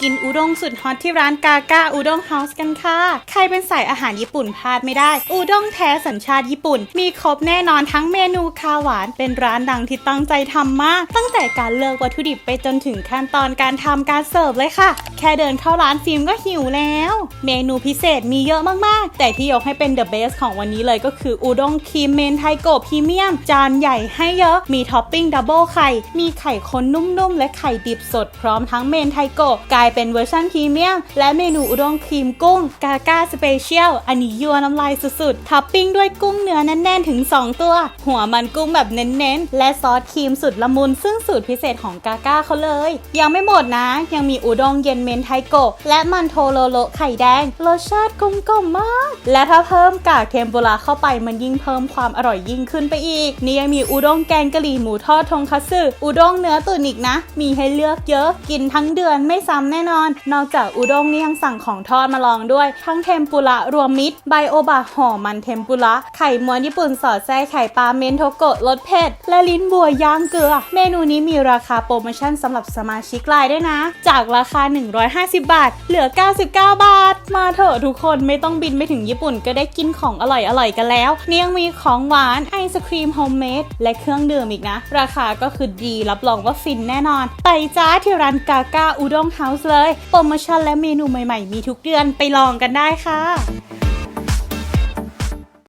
กินอุด้งสุดฮอตที่ร้านกาก้าอุด้งเฮาส์กันค่ะ ใครเป็นสายอาหารญี่ปุ่นพลาดไม่ได้ อุด้งแท้สัญชาติญี่ปุ่น มีครบแน่นอนทั้งเมนูคาวหวาน เป็นร้านดังที่ตั้งใจทำมาก ตั้งแต่การเลือกวัตถุดิบไปจนถึงขั้นตอนการทำการเสิร์ฟเลยค่ะ แค่เดินเข้าร้านฟิล์มก็หิวแล้ว เมนูพิเศษมีเยอะมากๆ แต่ที่ยกให้เป็นเดอะเบสของวันนี้เลยก็คืออุด้งครีมเมนไทโกะพรีเมียม จานใหญ่ให้เยอะ มีท็อปปิ้งดับเบิลไข่ มีไข่คนนุ่มๆและไข่ดิบสดพร้อมทั้งเมนไทโกะลายเป็นเวอร์ชันพรีเมียม และเมนูอุด้งครีมกุ้งกาก้าสเปเชียลอันนี้ยัวน้ำลายสุดๆ ท็อปปิ้งด้วยกุ้งเนื้อแน่นๆ ถึง 2 ตัว หัวมันกุ้งแบบเน้นๆ และซอสครีมสุดละมุน ซึ่งสูตรพิเศษของกาก้าเขาเลย ยังไม่หมดนะ ยังมีอุด้งเย็นเมนไทโกะและมันโทโรโรไข่แดง รสชาติกลมกล่อมมาก และถ้าเพิ่มกากเทมปุระเข้าไปมันยิ่งเพิ่มความอร่อยยิ่งขึ้นไปอีก นี่ยังมีอุด้งแกงกะหรี่หมูทอดทงคัตสึอุด้งเนื้อตุ๋นอีกนะ มีให้เลือกเยอะ กินทั้งเดือนไม่ซ้ำแน่นอน นอกจากอุด้งนี่ยังสั่งของทอดมาลองด้วย ทั้งเทมปุระรวมมิตรไบโอบะห่อมันเทมปุระไข่ม้วนญี่ปุ่นสอดไส้ไข่ปลาเมนโทโกะรสเผ็ดและลิ้นบัวย่างเกลือ เมนูนี้มีราคาโปรโมชั่นสำหรับสมาชิกไลน์ด้วยนะ จากราคา 150 บาท เหลือ 99 บาท มาเถอะทุกคนไม่ต้องบินไปถึงญี่ปุ่นก็ได้กินของอร่อยๆกันแล้วนี่ยังมีของหวานไอศครีมโฮมเมดและเครื่องดื่มอีกนะ ราคาก็คือดีรับรองว่าฟินแน่นอน ไปจ้าที่ร้านกาก้าอุด้งเฮาส์เลย โปรโมชั่นและเมนูใหม่ๆ มีทุกเดือนไปลองกันได้ค่ะ